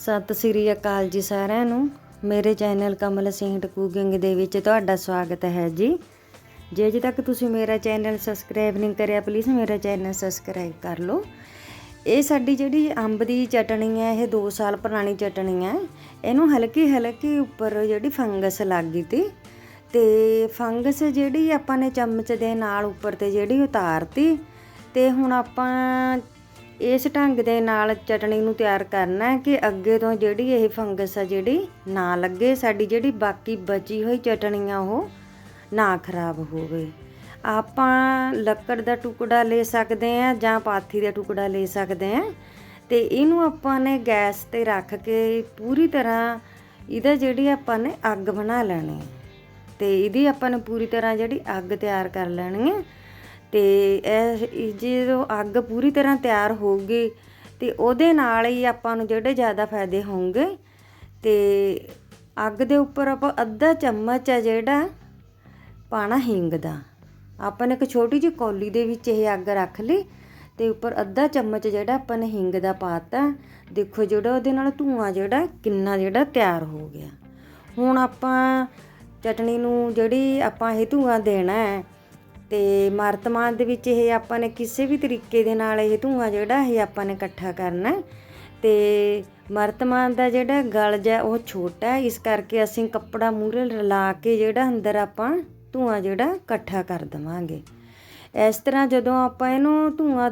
ਸਤਿ ਸ੍ਰੀ ਅਕਾਲ ਜੀ ਸਾਰਿਆਂ ਨੂੰ। ਮੇਰੇ ਚੈਨਲ ਕਮਲ ਸਿੰਘ ਕੁਕਿੰਗ ਦੇ ਵਿੱਚ ਤੁਹਾਡਾ ਸਵਾਗਤ ਹੈ ਜੀ। ਜੇ ਅਜੇ ਤੱਕ ਤੁਸੀਂ ਮੇਰਾ ਚੈਨਲ ਸਬਸਕ੍ਰਾਈਬ ਨਹੀਂ ਕਰਿਆ ਪਲੀਜ਼ ਮੇਰਾ ਚੈਨਲ ਸਬਸਕ੍ਰਾਈਬ ਕਰ ਲਓ। ਇਹ ਸਾਡੀ ਜਿਹੜੀ ਅੰਬ ਦੀ ਚਟਣੀ ਹੈ, ਇਹ 2 ਸਾਲ ਪੁਰਾਣੀ ਚਟਣੀ ਹੈ। ਇਹਨੂੰ ਹਲਕੀ ਹਲਕੀ ਉੱਪਰ ਜਿਹੜੀ ਫੰਗਸ ਲੱਗ ਗਈ ਤੀ। ਤੇ ਫੰਗਸ ਜਿਹੜੀ ਆਪਾਂ ਨੇ ਚਮਚ ਦੇ ਨਾਲ ਉੱਪਰ ਤੇ ਜਿਹੜੀ ਉਤਾਰਤੀ, ਤੇ ਹੁਣ ਆਪਾਂ ਇਸ ਢੰਗ ਦੇ ਨਾਲ ਚਟਣੀ ਨੂੰ ਤਿਆਰ ਕਰਨਾ ਹੈ ਕਿ ਅੱਗੇ ਤੋਂ ਜਿਹੜੀ ਇਹ ਫੰਗਸ ਆ ਜਿਹੜੀ ਨਾ ਲੱਗੇ, ਸਾਡੀ ਜਿਹੜੀ ਬਾਕੀ ਬਚੀ ਹੋਈ ਚਟਣੀ ਆ ਉਹ ਨਾ ਖਰਾਬ ਹੋਵੇ। ਆਪਾਂ ਲੱਕੜ ਦਾ ਟੁਕੜਾ ਲੈ ਸਕਦੇ ਆ ਜਾਂ ਪਾਥੀ ਦਾ ਟੁਕੜਾ ਲੈ ਸਕਦੇ ਆ ਤੇ ਇਹਨੂੰ ਆਪਾਂ ਨੇ ਗੈਸ ਤੇ ਰੱਖ ਕੇ ਪੂਰੀ ਤਰ੍ਹਾਂ ਇਹਦਾ ਜਿਹੜੀ ਆਪਾਂ ਨੇ ਅੱਗ ਬਣਾ ਲੈਣੀ ਹੈ। ਤੇ ਇਹਦੀ ਆਪਾਂ ਨੇ ਪੂਰੀ ਤਰ੍ਹਾਂ ਜਿਹੜੀ ਅੱਗ ਤਿਆਰ ਕਰ ਲੈਣੀ ਹੈ। ਤੇ ਇਹ ਜਦੋਂ ਅੱਗ ਪੂਰੀ ਤਰ੍ਹਾਂ ਤਿਆਰ ਹੋਊਗੀ, ਤੇ ਉਹਦੇ ਨਾਲ ਹੀ ਆਪਾਂ ਨੂੰ ਜਿਹੜੇ ਜ਼ਿਆਦਾ ਫਾਇਦੇ ਹੋਣਗੇ ਤੇ ਅੱਗ ਦੇ ਉੱਪਰ ਆਪਾਂ ਅੱਧਾ ਚਮਚ ਆ ਜਿਹੜਾ ਪਾਣਾ ਹਿੰਗ ਦਾ। ਆਪਾਂ ਨੇ ਇੱਕ ਛੋਟੀ ਜਿਹੀ ਕੌਲੀ ਦੇ ਵਿੱਚ ਇਹ ਅੱਗ ਰੱਖ ਲਈ, ਤੇ ਉੱਪਰ ਅੱਧਾ ਚਮਚ ਜਿਹੜਾ ਆਪਾਂ ਨੇ ਹਿੰਗ ਦਾ ਪਾਤਾ, ਦੇਖੋ ਜਿਹੜਾ ਉਹਦੇ ਨਾਲ ਧੂਆਂ ਜਿਹੜਾ ਕਿੰਨਾ ਜਿਹੜਾ ਤਿਆਰ ਹੋ ਗਿਆ। ਹੁਣ ਆਪਾਂ ਚਟਣੀ ਨੂੰ ਜਿਹੜੀ ਆਪਾਂ ਇਹ ਧੂਆਂ ਦੇਣਾ ਹੈ ਤੇ ਮਰਤਮਾਨ ਦੇ ਵਿੱਚ ਇਹ ਆਪਾਂ ਨੇ ਕਿਸੇ ਵੀ ਤਰੀਕੇ ਦੇ ਨਾਲ ਇਹ ਧੂਆਂ ਜਿਹੜਾ ਇਹ ਆਪਾਂ ਨੇ ਇਕੱਠਾ ਕਰਨਾ ਹੈ। ਤੇ ਮਰਤਮਾਨ ਦਾ ਜਿਹੜਾ ਗਲਜ਼ ਹੈ ਉਹ ਛੋਟਾ ਹੈ। ਇਸ ਕਰਕੇ ਅਸੀਂ ਕੱਪੜਾ ਮੂਰੇ ਰਲਾ ਕੇ ਜਿਹੜਾ ਅੰਦਰ ਆਪਾਂ ਧੂਆਂ ਜਿਹੜਾ ਇਕੱਠਾ ਕਰ ਦਵਾਂਗੇ। ਇਸ ਤਰ੍ਹਾਂ ਜਦੋਂ ਆਪਾਂ ਇਹਨੂੰ ਧੂਆਂ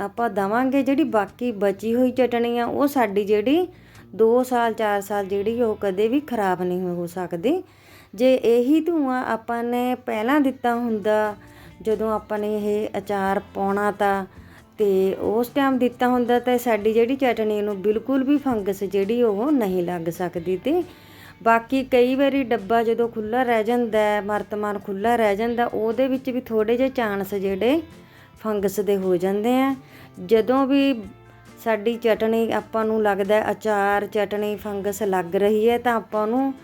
ਆਪਾਂ ਦਵਾਂਗੇ, ਜਿਹੜੀ ਬਾਕੀ ਬਚੀ ਹੋਈ ਚਟਣੀ ਆ, ਉਹ ਸਾਡੀ ਜਿਹੜੀ 2 ਸਾਲ 4 ਸਾਲ ਜਿਹੜੀ ਉਹ ਕਦੇ ਵੀ ਖਰਾਬ ਨਹੀਂ ਹੋ ਸਕਦੀ। ਜੇ ਇਹੀ ਧੂਆਂ ਆਪਾਂ ਨੇ ਪਹਿਲਾਂ ਦਿੱਤਾ ਹੁੰਦਾ ਜਦੋਂ ਆਪਾਂ ਨੇ ਇਹ ਅਚਾਰ ਪਾਉਣਾ ਤਾਂ ਤੇ ਉਸ ਟਾਈਮ ਦਿੱਤਾ ਹੁੰਦਾ ਤਾਂ ਸਾਡੀ ਜਿਹੜੀ ਚਟਣੀ ਨੂੰ ਬਿਲਕੁਲ ਵੀ ਫੰਗਸ ਜਿਹੜੀ ਉਹ ਨਹੀਂ ਲੱਗ ਸਕਦੀ ਤੇ ਬਾਕੀ ਕਈ ਵਾਰੀ ਡੱਬਾ ਜਦੋਂ ਖੁੱਲਾ ਰਹਿ ਜਾਂਦਾ ਹੈ ਮਰਤਮਾਨ ਖੁੱਲਾ ਰਹਿ ਜਾਂਦਾ, ਉਹਦੇ ਵਿੱਚ ਵੀ ਥੋੜੇ ਜਿਹੇ ਚਾਂਸ ਜਿਹੜੇ ਫੰਗਸ ਦੇ ਹੋ ਜਾਂਦੇ ਆ। ਜਦੋਂ ਵੀ ਸਾਡੀ ਚਟਣੀ ਆਪਾਂ ਨੂੰ ਲੱਗਦਾ ਅਚਾਰ ਚਟਣੀ ਫੰਗਸ ਲੱਗ ਰਹੀ ਹੈ ਤਾਂ ਆਪਾਂ ਉਹਨੂੰ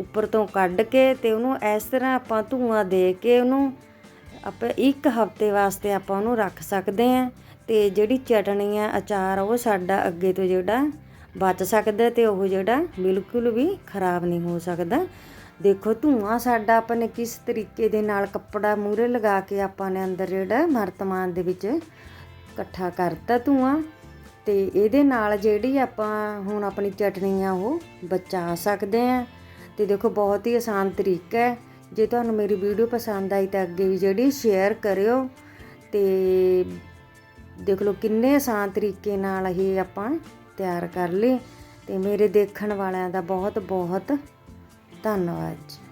ਉੱਪਰ ਤੋਂ ਕੱਢ ਕੇ ਤੇ ਉਹਨੂੰ ਇਸ ਤਰ੍ਹਾਂ ਆਪਾਂ ਧੂਆਂ ਦੇ ਕੇ ਉਹਨੂੰ ਆਪਾਂ ਇੱਕ ਹਫ਼ਤੇ ਵਾਸਤੇ ਆਪਾਂ ਉਹਨੂੰ ਰੱਖ ਸਕਦੇ ਆਂ ਤੇ ਜਿਹੜੀ ਚਟਣੀ ਆ, ਅਚਾਰ, ਉਹ ਸਾਡਾ ਅੱਗੇ ਤੋਂ ਜਿਹੜਾ ਬਚ ਸਕਦਾ ਤੇ ਉਹ ਜਿਹੜਾ ਬਿਲਕੁਲ ਵੀ ਖਰਾਬ ਨਹੀਂ ਹੋ ਸਕਦਾ। ਦੇਖੋ ਧੂਆਂ ਸਾਡਾ ਆਪਾਂ ਨੇ ਕਿਸ ਤਰੀਕੇ ਦੇ ਨਾਲ ਕੱਪੜਾ ਮੂਰੇ ਲਗਾ ਕੇ ਆਪਾਂ ਨੇ ਅੰਦਰ ਜਿਹੜਾ ਮਰਤਮਾਨ ਦੇ ਵਿੱਚ ਇਕੱਠਾ ਕਰਤਾ ਧੂਆਂ ਤੇ ਇਹਦੇ ਨਾਲ ਜਿਹੜੀ ਆਪਾਂ ਹੁਣ ਆਪਣੀ ਚਟਣੀ ਆ, ਉਹ ਬਚਾ ਸਕਦੇ ਆਂ ਤੇ ਦੇਖੋ ਬਹੁਤ ਹੀ ਆਸਾਨ ਤਰੀਕਾ ਹੈ। ਜੇ ਤੁਹਾਨੂੰ ਮੇਰੀ ਵੀਡੀਓ ਪਸੰਦ ਆਈ ਤਾਂ ਅੱਗੇ ਵੀ ਜਿਹੜੀ ਸ਼ੇਅਰ ਕਰਿਓ ਤੇ ਦੇਖ ਲਓ ਕਿੰਨੇ ਆਸਾਨ ਤਰੀਕੇ ਨਾਲ ਇਹ ਆਪਾਂ ਤਿਆਰ ਕਰ ਲਈ ਤੇ ਮੇਰੇ ਦੇਖਣ ਵਾਲਿਆਂ ਦਾ ਬਹੁਤ ਬਹੁਤ ਧੰਨਵਾਦ ਜੀ।